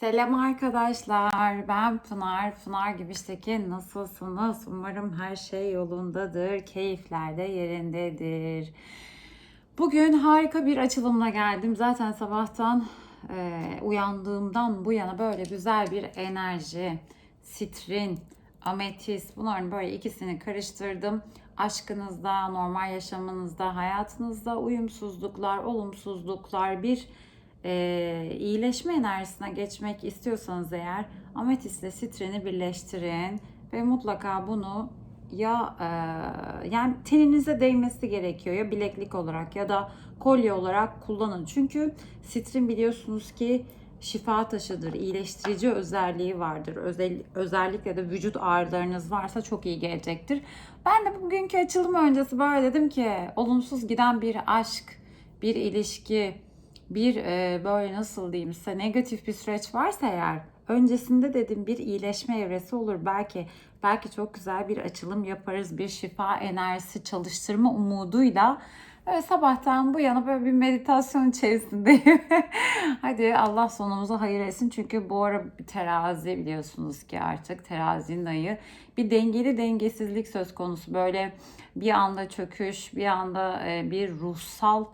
Selam arkadaşlar. Ben Pınar. Pınar Gibiş'teki nasılsınız? Umarım her şey yolundadır. Keyifler de yerindedir. Bugün harika bir açılımla geldim. Zaten sabahtan e, uyandığımdan bu yana böyle güzel bir enerji, sitrin, ametist bunların böyle ikisini karıştırdım. Aşkınızda, normal yaşamınızda, hayatınızda uyumsuzluklar, olumsuzluklar, bir e, iyileşme enerjisine geçmek istiyorsanız eğer ametistle sitreni birleştirin ve mutlaka bunu ya e, yani teninize değmesi gerekiyor ya bileklik olarak ya da kolye olarak kullanın. Çünkü sitrin biliyorsunuz ki şifa taşıdır, iyileştirici özelliği vardır. Özel, özellikle de vücut ağrılarınız varsa çok iyi gelecektir. Ben de bugünkü açılım öncesi böyle dedim ki olumsuz giden bir aşk, bir ilişki, bir e, böyle nasıl diyeyim size negatif bir süreç varsa eğer öncesinde dedim bir iyileşme evresi olur belki belki çok güzel bir açılım yaparız bir şifa enerjisi çalıştırma umuduyla Böyle sabahtan bu yana böyle bir meditasyon içerisindeyim. Hadi Allah sonumuzu hayır etsin. Çünkü bu ara bir terazi biliyorsunuz ki artık terazinin ayı. Bir dengeli dengesizlik söz konusu. Böyle bir anda çöküş, bir anda e, bir ruhsal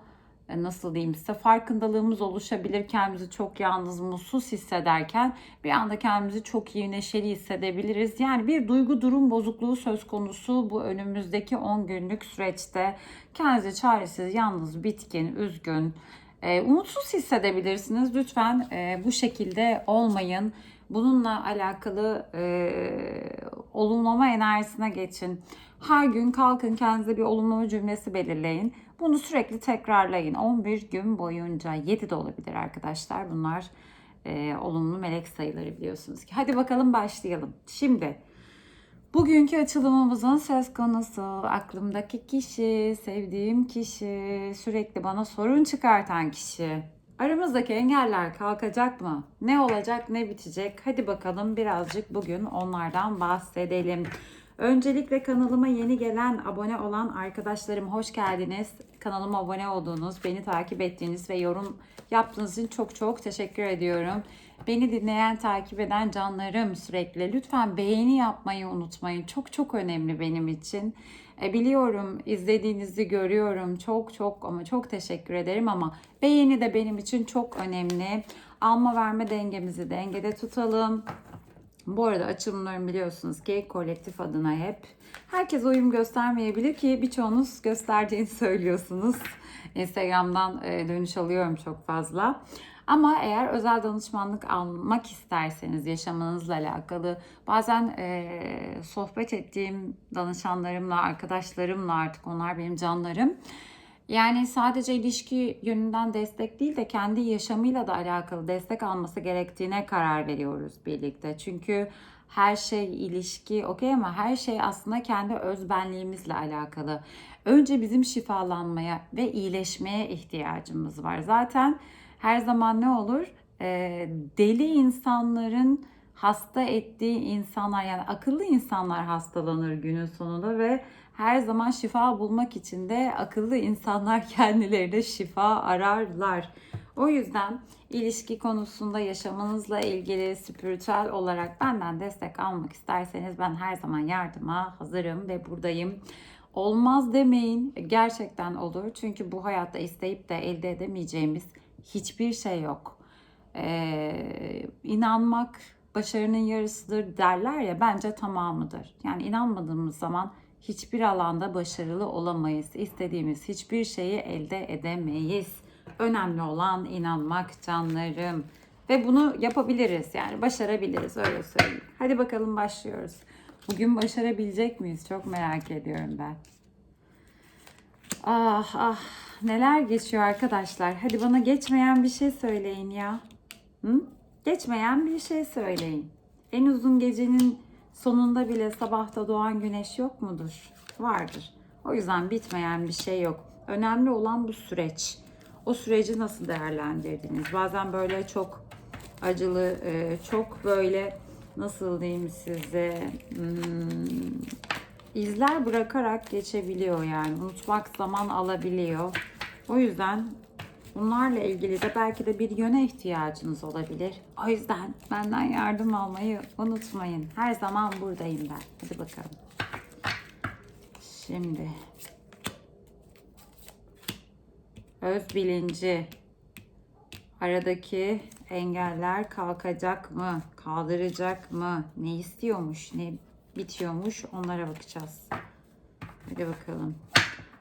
nasıl diyeyim size farkındalığımız oluşabilir. Kendimizi çok yalnız, mutsuz hissederken bir anda kendimizi çok iyi, neşeli hissedebiliriz. Yani bir duygu durum bozukluğu söz konusu bu önümüzdeki 10 günlük süreçte. Kendinizi çaresiz, yalnız, bitkin, üzgün, e, umutsuz hissedebilirsiniz. Lütfen e, bu şekilde olmayın. Bununla alakalı e, olumlama enerjisine geçin. Her gün kalkın kendinize bir olumlama cümlesi belirleyin. Bunu sürekli tekrarlayın. 11 gün boyunca 7 de olabilir arkadaşlar. Bunlar e, olumlu melek sayıları biliyorsunuz ki. Hadi bakalım başlayalım. Şimdi bugünkü açılımımızın söz konusu aklımdaki kişi, sevdiğim kişi, sürekli bana sorun çıkartan kişi. Aramızdaki engeller kalkacak mı? Ne olacak, ne bitecek? Hadi bakalım birazcık bugün onlardan bahsedelim. Öncelikle kanalıma yeni gelen, abone olan arkadaşlarım hoş geldiniz. Kanalıma abone olduğunuz, beni takip ettiğiniz ve yorum yaptığınız için çok çok teşekkür ediyorum. Beni dinleyen, takip eden canlarım sürekli lütfen beğeni yapmayı unutmayın. Çok çok önemli benim için. E, biliyorum izlediğinizi görüyorum. Çok çok ama çok teşekkür ederim ama beğeni de benim için çok önemli. Alma verme dengemizi dengede tutalım. Bu arada açılımlarım biliyorsunuz ki kolektif adına hep. Herkes uyum göstermeyebilir ki birçoğunuz gösterdiğini söylüyorsunuz. Instagram'dan e, dönüş alıyorum çok fazla. Ama eğer özel danışmanlık almak isterseniz yaşamınızla alakalı bazen e, sohbet ettiğim danışanlarımla, arkadaşlarımla artık onlar benim canlarım. Yani sadece ilişki yönünden destek değil de kendi yaşamıyla da alakalı destek alması gerektiğine karar veriyoruz birlikte. Çünkü her şey ilişki okey ama her şey aslında kendi özbenliğimizle alakalı. Önce bizim şifalanmaya ve iyileşmeye ihtiyacımız var. Zaten her zaman ne olur? Ee, deli insanların hasta ettiği insanlar yani akıllı insanlar hastalanır günün sonunda ve her zaman şifa bulmak için de akıllı insanlar kendilerine şifa ararlar. O yüzden ilişki konusunda yaşamınızla ilgili spiritüel olarak benden destek almak isterseniz ben her zaman yardıma hazırım ve buradayım. Olmaz demeyin. Gerçekten olur. Çünkü bu hayatta isteyip de elde edemeyeceğimiz hiçbir şey yok. Ee, inanmak başarının yarısıdır derler ya bence tamamıdır. Yani inanmadığımız zaman hiçbir alanda başarılı olamayız. İstediğimiz hiçbir şeyi elde edemeyiz. Önemli olan inanmak canlarım. Ve bunu yapabiliriz yani başarabiliriz öyle söyleyeyim. Hadi bakalım başlıyoruz. Bugün başarabilecek miyiz? Çok merak ediyorum ben. Ah ah neler geçiyor arkadaşlar. Hadi bana geçmeyen bir şey söyleyin ya. Hı? Geçmeyen bir şey söyleyin. En uzun gecenin sonunda bile sabahta doğan güneş yok mudur? Vardır. O yüzden bitmeyen bir şey yok. Önemli olan bu süreç. O süreci nasıl değerlendirdiniz? Bazen böyle çok acılı, e, çok böyle nasıl diyeyim size hmm, izler bırakarak geçebiliyor yani. Unutmak zaman alabiliyor. O yüzden Bunlarla ilgili de belki de bir yöne ihtiyacınız olabilir. O yüzden benden yardım almayı unutmayın. Her zaman buradayım ben. Hadi bakalım. Şimdi öz bilinci aradaki engeller kalkacak mı? Kaldıracak mı? Ne istiyormuş? Ne bitiyormuş? Onlara bakacağız. Hadi bakalım.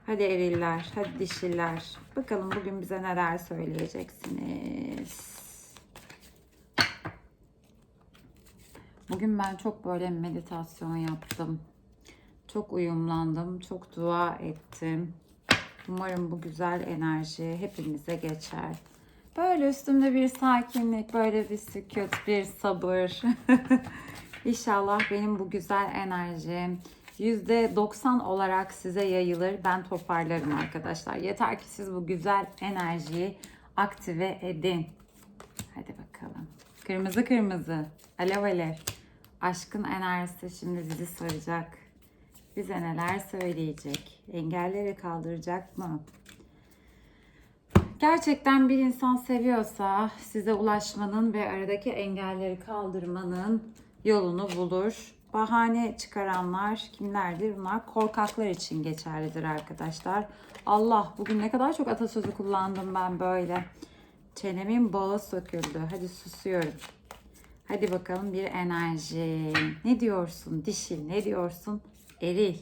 Hadi eriller, hadi dişiller. Bakalım bugün bize neler söyleyeceksiniz. Bugün ben çok böyle meditasyon yaptım. Çok uyumlandım, çok dua ettim. Umarım bu güzel enerji hepimize geçer. Böyle üstümde bir sakinlik, böyle bir sükut, bir sabır. İnşallah benim bu güzel enerjim %90 olarak size yayılır. Ben toparlarım arkadaşlar. Yeter ki siz bu güzel enerjiyi aktive edin. Hadi bakalım. Kırmızı kırmızı. Alev alev. Aşkın enerjisi şimdi bizi saracak. Bize neler söyleyecek? Engelleri kaldıracak mı? Gerçekten bir insan seviyorsa size ulaşmanın ve aradaki engelleri kaldırmanın yolunu bulur. Bahane çıkaranlar kimlerdir? Bunlar korkaklar için geçerlidir arkadaşlar. Allah bugün ne kadar çok atasözü kullandım ben böyle. Çenemin bağı söküldü. Hadi susuyorum. Hadi bakalım bir enerji. Ne diyorsun dişil? Ne diyorsun eril?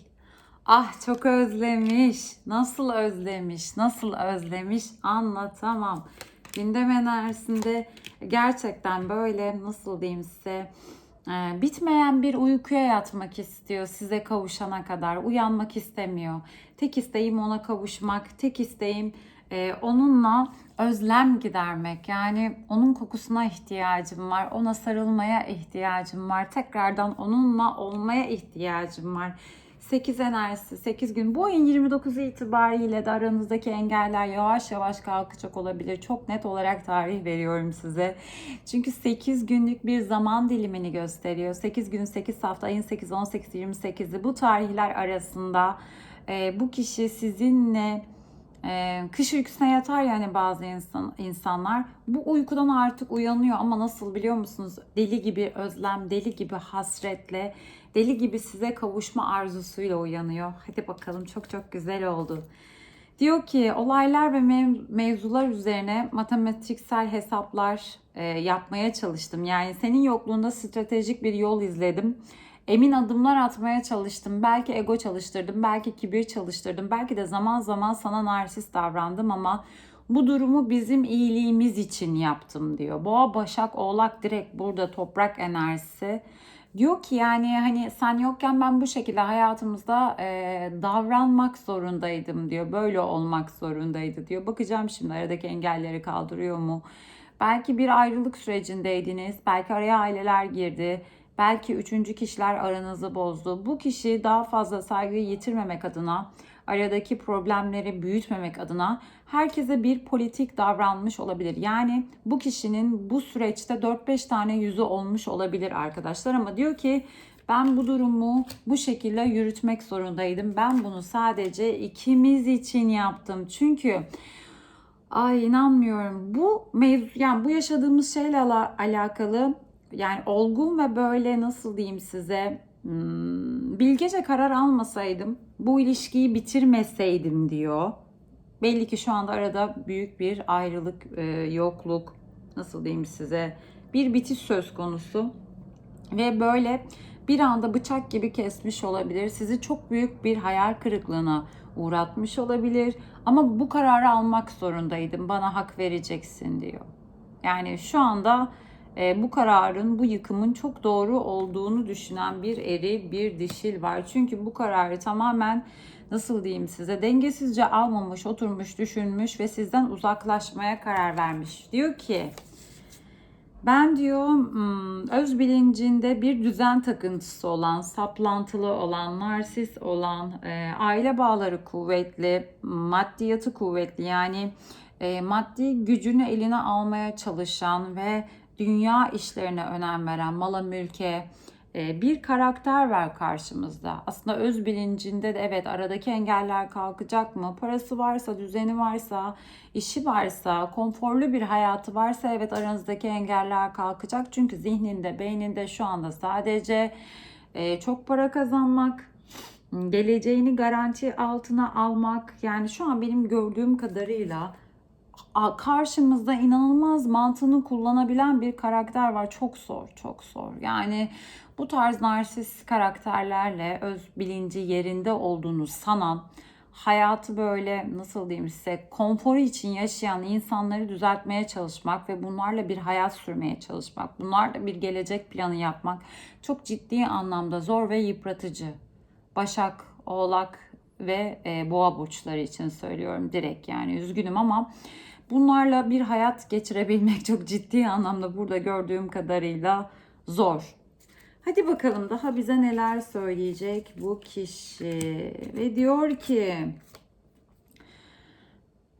Ah çok özlemiş. Nasıl özlemiş? Nasıl özlemiş? Anlatamam. Gündem enerjisinde gerçekten böyle nasıl diyeyim size bitmeyen bir uykuya yatmak istiyor size kavuşana kadar. Uyanmak istemiyor. Tek isteğim ona kavuşmak. Tek isteğim e, onunla özlem gidermek. Yani onun kokusuna ihtiyacım var. Ona sarılmaya ihtiyacım var. Tekrardan onunla olmaya ihtiyacım var. 8 enerjisi 8 gün. Bu ayın 29'u itibariyle de aranızdaki engeller yavaş yavaş kalkacak olabilir. Çok net olarak tarih veriyorum size. Çünkü 8 günlük bir zaman dilimini gösteriyor. 8 gün 8 hafta ayın 8, 18, 28'i bu tarihler arasında e, bu kişi sizinle ee, kış uykusuna yatar yani bazı insan, insanlar. Bu uykudan artık uyanıyor ama nasıl biliyor musunuz? Deli gibi özlem, deli gibi hasretle, deli gibi size kavuşma arzusuyla uyanıyor. Hadi bakalım çok çok güzel oldu. Diyor ki olaylar ve mev- mevzular üzerine matematiksel hesaplar e, yapmaya çalıştım. Yani senin yokluğunda stratejik bir yol izledim. Emin adımlar atmaya çalıştım. Belki ego çalıştırdım, belki kibir çalıştırdım. Belki de zaman zaman sana narsist davrandım ama bu durumu bizim iyiliğimiz için yaptım diyor. Boğa, Başak, Oğlak direkt burada toprak enerjisi. Diyor ki yani hani sen yokken ben bu şekilde hayatımızda e, davranmak zorundaydım diyor. Böyle olmak zorundaydı diyor. Bakacağım şimdi aradaki engelleri kaldırıyor mu? Belki bir ayrılık sürecindeydiniz. Belki araya aileler girdi. Belki üçüncü kişiler aranızı bozdu. Bu kişi daha fazla saygıyı yitirmemek adına, aradaki problemleri büyütmemek adına herkese bir politik davranmış olabilir. Yani bu kişinin bu süreçte 4-5 tane yüzü olmuş olabilir arkadaşlar ama diyor ki ben bu durumu bu şekilde yürütmek zorundaydım. Ben bunu sadece ikimiz için yaptım. Çünkü ay inanmıyorum. Bu mevzu yani bu yaşadığımız şeyle ala- alakalı yani olgun ve böyle nasıl diyeyim size hmm, bilgece karar almasaydım bu ilişkiyi bitirmeseydim diyor. Belli ki şu anda arada büyük bir ayrılık, e, yokluk, nasıl diyeyim size bir bitiş söz konusu. Ve böyle bir anda bıçak gibi kesmiş olabilir. Sizi çok büyük bir hayal kırıklığına uğratmış olabilir. Ama bu kararı almak zorundaydım. Bana hak vereceksin diyor. Yani şu anda bu kararın, bu yıkımın çok doğru olduğunu düşünen bir eril, bir dişil var. Çünkü bu kararı tamamen nasıl diyeyim size dengesizce almamış, oturmuş, düşünmüş ve sizden uzaklaşmaya karar vermiş. Diyor ki ben diyor hmm, öz bilincinde bir düzen takıntısı olan, saplantılı olan, narsist olan, e, aile bağları kuvvetli, maddiyatı kuvvetli yani e, maddi gücünü eline almaya çalışan ve dünya işlerine önem veren, mala mülke, e, bir karakter var karşımızda. Aslında öz bilincinde de evet aradaki engeller kalkacak mı? Parası varsa, düzeni varsa, işi varsa, konforlu bir hayatı varsa evet aranızdaki engeller kalkacak. Çünkü zihninde, beyninde şu anda sadece e, çok para kazanmak, geleceğini garanti altına almak yani şu an benim gördüğüm kadarıyla karşımızda inanılmaz mantığını kullanabilen bir karakter var. Çok zor, çok zor. Yani bu tarz narsist karakterlerle öz bilinci yerinde olduğunu sanan, hayatı böyle nasıl diyeyim size konforu için yaşayan insanları düzeltmeye çalışmak ve bunlarla bir hayat sürmeye çalışmak, bunlarla bir gelecek planı yapmak çok ciddi anlamda zor ve yıpratıcı. Başak, Oğlak ve e, Boğa burçları için söylüyorum direkt yani üzgünüm ama bunlarla bir hayat geçirebilmek çok ciddi anlamda burada gördüğüm kadarıyla zor. Hadi bakalım daha bize neler söyleyecek bu kişi. Ve diyor ki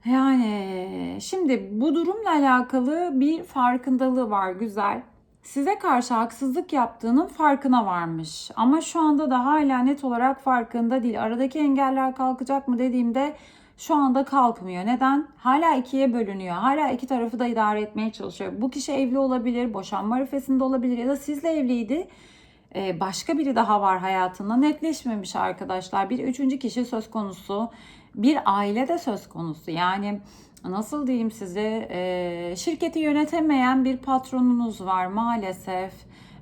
yani şimdi bu durumla alakalı bir farkındalığı var güzel. Size karşı haksızlık yaptığının farkına varmış. Ama şu anda da hala net olarak farkında değil. Aradaki engeller kalkacak mı dediğimde şu anda kalkmıyor. Neden? Hala ikiye bölünüyor. Hala iki tarafı da idare etmeye çalışıyor. Bu kişi evli olabilir, boşanma arifesinde olabilir ya da sizle evliydi. Ee, başka biri daha var hayatında. Netleşmemiş arkadaşlar. Bir üçüncü kişi söz konusu. Bir aile de söz konusu. Yani nasıl diyeyim size e, şirketi yönetemeyen bir patronunuz var maalesef.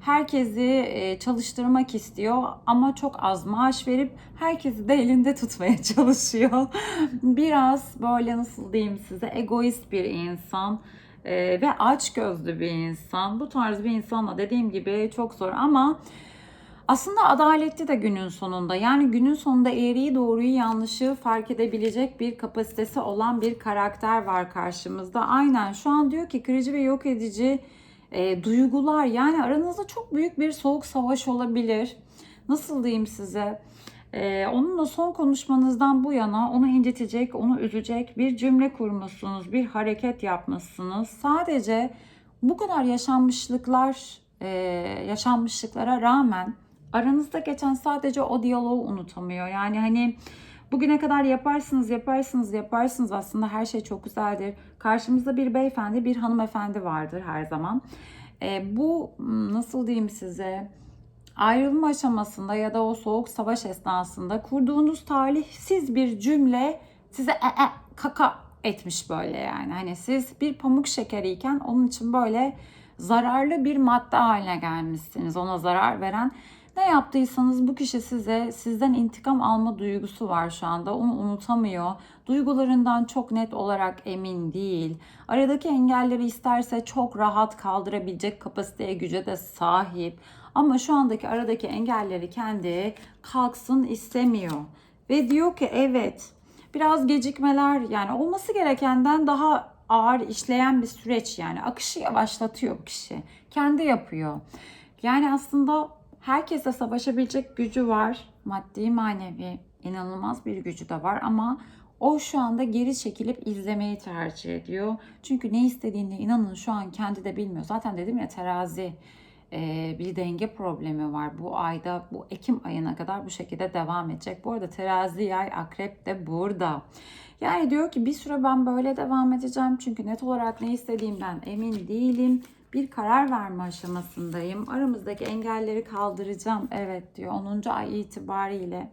Herkesi e, çalıştırmak istiyor ama çok az maaş verip herkesi de elinde tutmaya çalışıyor. Biraz böyle nasıl diyeyim size egoist bir insan e, ve aç gözlü bir insan. Bu tarz bir insanla dediğim gibi çok zor ama aslında adaletli de günün sonunda. Yani günün sonunda eğriyi doğruyu yanlışı fark edebilecek bir kapasitesi olan bir karakter var karşımızda. Aynen şu an diyor ki kırıcı ve yok edici e, duygular yani aranızda çok büyük bir soğuk savaş olabilir. Nasıl diyeyim size? Ee, onunla son konuşmanızdan bu yana onu incitecek, onu üzecek bir cümle kurmuşsunuz, bir hareket yapmışsınız. Sadece bu kadar yaşanmışlıklar, e, yaşanmışlıklara rağmen aranızda geçen sadece o diyaloğu unutamıyor. Yani hani bugüne kadar yaparsınız, yaparsınız, yaparsınız aslında her şey çok güzeldir. Karşımızda bir beyefendi, bir hanımefendi vardır her zaman. E, bu nasıl diyeyim size? ayrılma aşamasında ya da o soğuk savaş esnasında kurduğunuz talihsiz bir cümle size e, e, kaka etmiş böyle yani. Hani siz bir pamuk şekeriyken onun için böyle zararlı bir madde haline gelmişsiniz. Ona zarar veren ne yaptıysanız bu kişi size sizden intikam alma duygusu var şu anda. Onu unutamıyor. Duygularından çok net olarak emin değil. Aradaki engelleri isterse çok rahat kaldırabilecek kapasiteye, güce de sahip. Ama şu andaki aradaki engelleri kendi kalksın istemiyor. Ve diyor ki evet biraz gecikmeler yani olması gerekenden daha ağır işleyen bir süreç yani akışı yavaşlatıyor kişi. Kendi yapıyor. Yani aslında herkese savaşabilecek gücü var. Maddi manevi inanılmaz bir gücü de var ama o şu anda geri çekilip izlemeyi tercih ediyor. Çünkü ne istediğini inanın şu an kendi de bilmiyor. Zaten dedim ya terazi e, bir denge problemi var. Bu ayda, bu Ekim ayına kadar bu şekilde devam edecek. Bu arada terazi yay akrep de burada. Yani diyor ki bir süre ben böyle devam edeceğim. Çünkü net olarak ne istediğimden emin değilim. Bir karar verme aşamasındayım. Aramızdaki engelleri kaldıracağım. Evet diyor 10. ay itibariyle.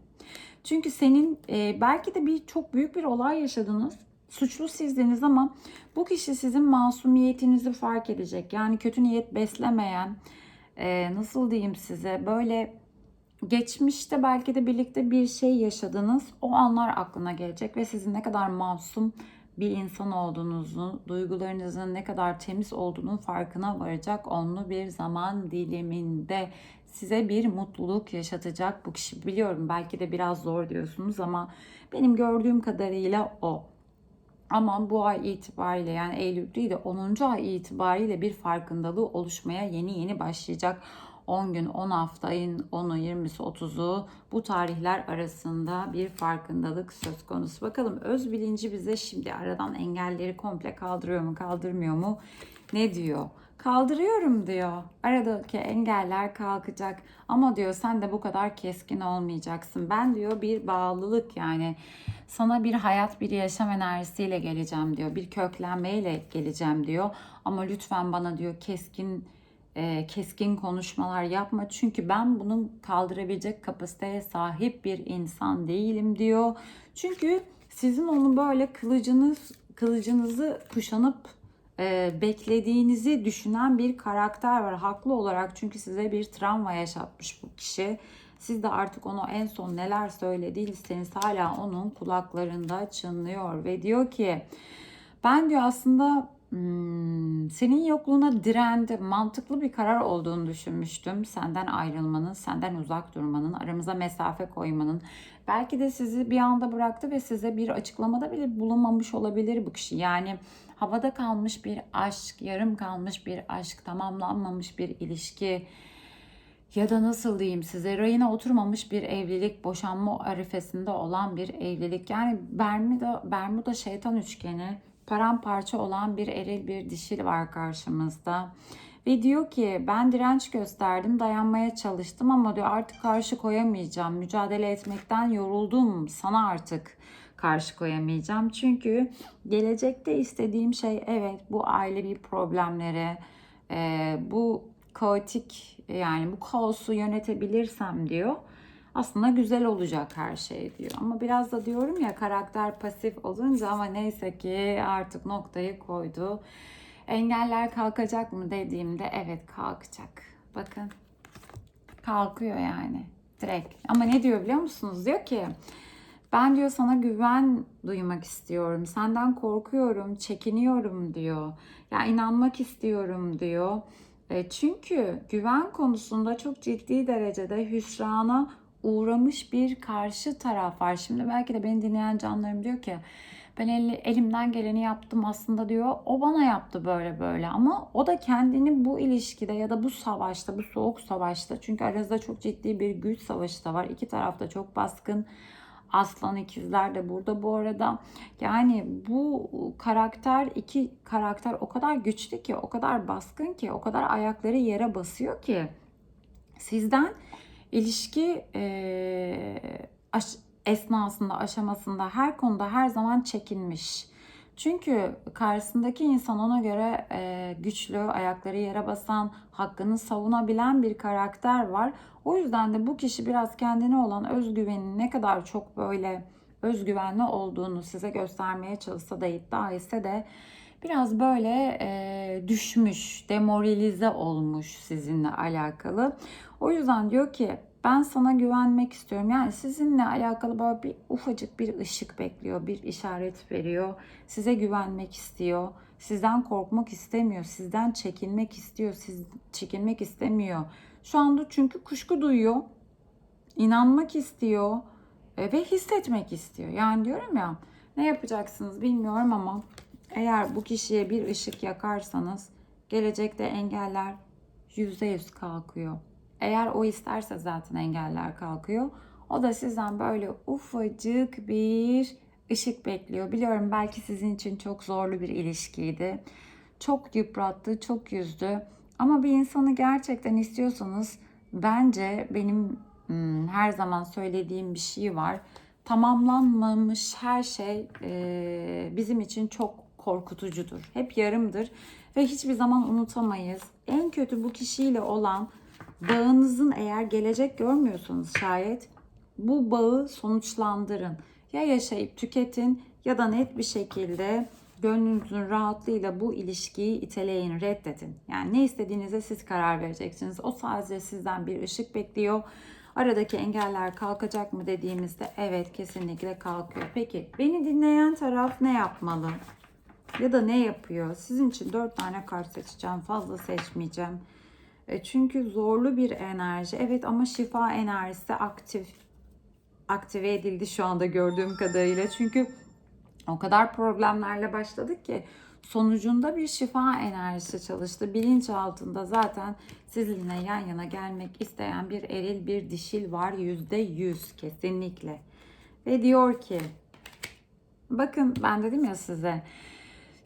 Çünkü senin e, belki de bir çok büyük bir olay yaşadınız suçlu sizdiniz ama bu kişi sizin masumiyetinizi fark edecek. Yani kötü niyet beslemeyen, e, nasıl diyeyim size böyle geçmişte belki de birlikte bir şey yaşadınız. O anlar aklına gelecek ve sizin ne kadar masum bir insan olduğunuzu, duygularınızın ne kadar temiz olduğunun farkına varacak onlu bir zaman diliminde size bir mutluluk yaşatacak bu kişi. Biliyorum belki de biraz zor diyorsunuz ama benim gördüğüm kadarıyla o. Ama bu ay itibariyle yani Eylül değil de 10. ay itibariyle bir farkındalığı oluşmaya yeni yeni başlayacak. 10 gün, 10 hafta, ayın 10'u, 20'si, 30'u bu tarihler arasında bir farkındalık söz konusu. Bakalım öz bilinci bize şimdi aradan engelleri komple kaldırıyor mu, kaldırmıyor mu? Ne diyor? kaldırıyorum diyor. Aradaki engeller kalkacak. Ama diyor sen de bu kadar keskin olmayacaksın. Ben diyor bir bağlılık yani sana bir hayat, bir yaşam enerjisiyle geleceğim diyor. Bir köklenmeyle geleceğim diyor. Ama lütfen bana diyor keskin e, keskin konuşmalar yapma. Çünkü ben bunu kaldırabilecek kapasiteye sahip bir insan değilim diyor. Çünkü sizin onu böyle kılıcınız kılıcınızı kuşanıp e, beklediğinizi düşünen bir karakter var. Haklı olarak çünkü size bir travma yaşatmış bu kişi. Siz de artık onu en son neler söylediyseniz hala onun kulaklarında çınlıyor ve diyor ki ben diyor aslında hmm, senin yokluğuna direndi. Mantıklı bir karar olduğunu düşünmüştüm. Senden ayrılmanın, senden uzak durmanın, aramıza mesafe koymanın. Belki de sizi bir anda bıraktı ve size bir açıklamada bile bulunmamış olabilir bu kişi. Yani havada kalmış bir aşk, yarım kalmış bir aşk, tamamlanmamış bir ilişki ya da nasıl diyeyim size rayına oturmamış bir evlilik, boşanma arifesinde olan bir evlilik. Yani Bermuda, Bermuda şeytan üçgeni, paramparça olan bir eril bir dişil var karşımızda. Ve diyor ki ben direnç gösterdim, dayanmaya çalıştım ama diyor artık karşı koyamayacağım. Mücadele etmekten yoruldum. Sana artık karşı koyamayacağım. Çünkü gelecekte istediğim şey evet bu ailevi problemlere, e, bu kaotik yani bu kaosu yönetebilirsem diyor. Aslında güzel olacak her şey diyor. Ama biraz da diyorum ya karakter pasif olunca ama neyse ki artık noktayı koydu. Engeller kalkacak mı dediğimde evet kalkacak. Bakın kalkıyor yani direkt. Ama ne diyor biliyor musunuz? Diyor ki ben diyor sana güven duymak istiyorum. Senden korkuyorum, çekiniyorum diyor. Ya inanmak istiyorum diyor. E, çünkü güven konusunda çok ciddi derecede hüsrana uğramış bir karşı taraf var. Şimdi belki de beni dinleyen canlarım diyor ki ben el, elimden geleni yaptım aslında diyor. O bana yaptı böyle böyle ama o da kendini bu ilişkide ya da bu savaşta, bu soğuk savaşta çünkü aranızda çok ciddi bir güç savaşı da var. İki tarafta çok baskın Aslan ikizler de burada bu arada. Yani bu karakter iki karakter o kadar güçlü ki, o kadar baskın ki, o kadar ayakları yere basıyor ki sizden ilişki e, aş, esnasında, aşamasında her konuda her zaman çekinmiş. Çünkü karşısındaki insan ona göre e, güçlü, ayakları yere basan, hakkını savunabilen bir karakter var. O yüzden de bu kişi biraz kendine olan özgüvenin ne kadar çok böyle özgüvenli olduğunu size göstermeye çalışsa da iddia etse de biraz böyle e, düşmüş, demoralize olmuş sizinle alakalı. O yüzden diyor ki ben sana güvenmek istiyorum. Yani sizinle alakalı böyle bir ufacık bir ışık bekliyor, bir işaret veriyor. Size güvenmek istiyor. Sizden korkmak istemiyor. Sizden çekinmek istiyor. Siz çekinmek istemiyor. Şu anda çünkü kuşku duyuyor. inanmak istiyor e, ve hissetmek istiyor. Yani diyorum ya ne yapacaksınız bilmiyorum ama eğer bu kişiye bir ışık yakarsanız gelecekte engeller %100 kalkıyor. Eğer o isterse zaten engeller kalkıyor. O da sizden böyle ufacık bir ışık bekliyor. Biliyorum belki sizin için çok zorlu bir ilişkiydi. Çok yıprattı, çok yüzdü. Ama bir insanı gerçekten istiyorsanız bence benim hmm, her zaman söylediğim bir şey var. Tamamlanmamış her şey e, bizim için çok korkutucudur. Hep yarımdır ve hiçbir zaman unutamayız. En kötü bu kişiyle olan bağınızın eğer gelecek görmüyorsanız şayet bu bağı sonuçlandırın. Ya yaşayıp tüketin ya da net bir şekilde gönlünüzün rahatlığıyla bu ilişkiyi iteleyin, reddedin. Yani ne istediğinize siz karar vereceksiniz. O sadece sizden bir ışık bekliyor. Aradaki engeller kalkacak mı dediğimizde evet kesinlikle kalkıyor. Peki beni dinleyen taraf ne yapmalı? Ya da ne yapıyor? Sizin için dört tane kart seçeceğim. Fazla seçmeyeceğim. E, çünkü zorlu bir enerji. Evet ama şifa enerjisi aktif aktive edildi şu anda gördüğüm kadarıyla. Çünkü o kadar problemlerle başladık ki sonucunda bir şifa enerjisi çalıştı. Bilinç altında zaten sizinle yan yana gelmek isteyen bir eril bir dişil var yüzde yüz kesinlikle. Ve diyor ki bakın ben dedim ya size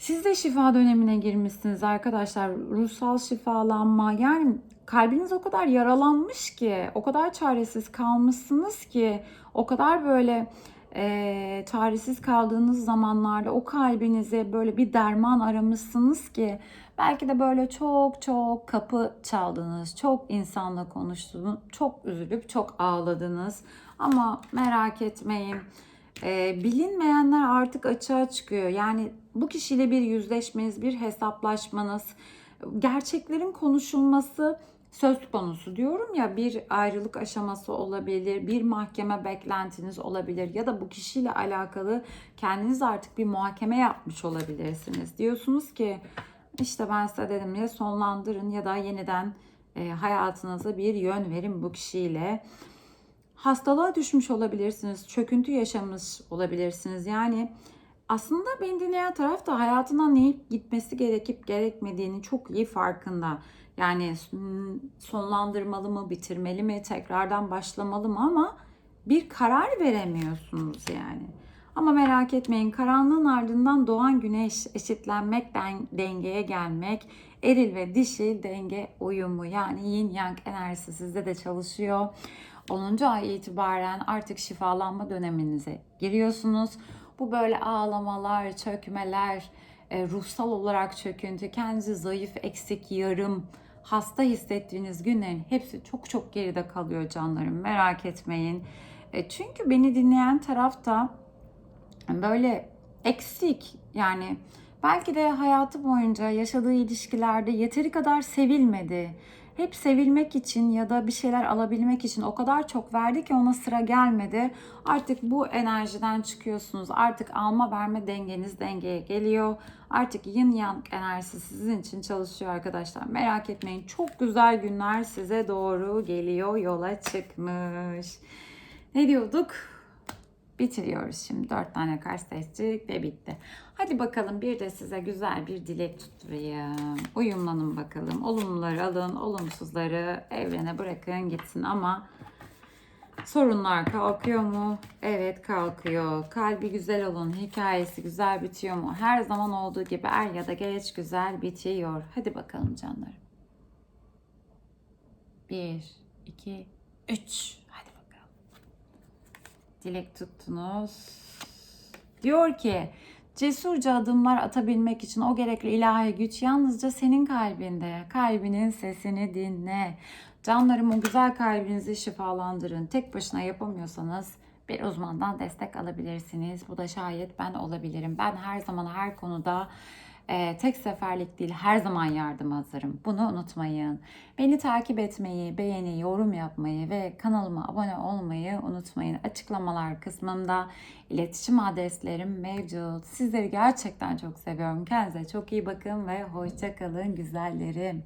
Siz de şifa dönemine girmişsiniz arkadaşlar. Ruhsal şifalanma. Yani kalbiniz o kadar yaralanmış ki, o kadar çaresiz kalmışsınız ki, o kadar böyle e, çaresiz kaldığınız zamanlarda o kalbinize böyle bir derman aramışsınız ki belki de böyle çok çok kapı çaldınız, çok insanla konuştunuz, çok üzülüp çok ağladınız. Ama merak etmeyin. E, bilinmeyenler artık açığa çıkıyor. Yani bu kişiyle bir yüzleşmeniz, bir hesaplaşmanız, gerçeklerin konuşulması söz konusu diyorum ya bir ayrılık aşaması olabilir, bir mahkeme beklentiniz olabilir ya da bu kişiyle alakalı kendiniz artık bir muhakeme yapmış olabilirsiniz. Diyorsunuz ki işte ben size dedim ya sonlandırın ya da yeniden e, hayatınıza bir yön verin bu kişiyle. Hastalığa düşmüş olabilirsiniz, çöküntü yaşamış olabilirsiniz. Yani aslında beni dinleyen taraf da hayatından ne gitmesi gerekip gerekmediğini çok iyi farkında. Yani sonlandırmalı mı, bitirmeli mi, tekrardan başlamalı mı ama bir karar veremiyorsunuz yani. Ama merak etmeyin karanlığın ardından doğan güneş eşitlenmek, dengeye gelmek, eril ve dişil denge uyumu yani yin yang enerjisi sizde de çalışıyor. 10. ay itibaren artık şifalanma döneminize giriyorsunuz. Bu böyle ağlamalar, çökmeler, e, ruhsal olarak çöküntü, kendinizi zayıf, eksik, yarım, hasta hissettiğiniz günlerin hepsi çok çok geride kalıyor canlarım. Merak etmeyin. E, çünkü beni dinleyen tarafta böyle eksik yani belki de hayatı boyunca yaşadığı ilişkilerde yeteri kadar sevilmedi hep sevilmek için ya da bir şeyler alabilmek için o kadar çok verdi ki ona sıra gelmedi. Artık bu enerjiden çıkıyorsunuz. Artık alma verme dengeniz dengeye geliyor. Artık yin yang enerjisi sizin için çalışıyor arkadaşlar. Merak etmeyin. Çok güzel günler size doğru geliyor. Yola çıkmış. Ne diyorduk? Bitiriyoruz şimdi. Dört tane kart seçtik ve bitti. Hadi bakalım bir de size güzel bir dilek tutturayım. Uyumlanın bakalım. Olumluları alın, olumsuzları evrene bırakın gitsin ama sorunlar kalkıyor mu? Evet kalkıyor. Kalbi güzel olun. Hikayesi güzel bitiyor mu? Her zaman olduğu gibi er ya da geç güzel bitiyor. Hadi bakalım canlarım. Bir, iki, üç dilek tuttunuz. Diyor ki cesurca adımlar atabilmek için o gerekli ilahi güç yalnızca senin kalbinde. Kalbinin sesini dinle. Canlarım o güzel kalbinizi şifalandırın. Tek başına yapamıyorsanız bir uzmandan destek alabilirsiniz. Bu da şayet ben olabilirim. Ben her zaman her konuda e, tek seferlik değil her zaman yardım hazırım. Bunu unutmayın. Beni takip etmeyi, beğeni, yorum yapmayı ve kanalıma abone olmayı unutmayın. Açıklamalar kısmında iletişim adreslerim mevcut. Sizleri gerçekten çok seviyorum. Kendinize çok iyi bakın ve hoşça kalın güzellerim.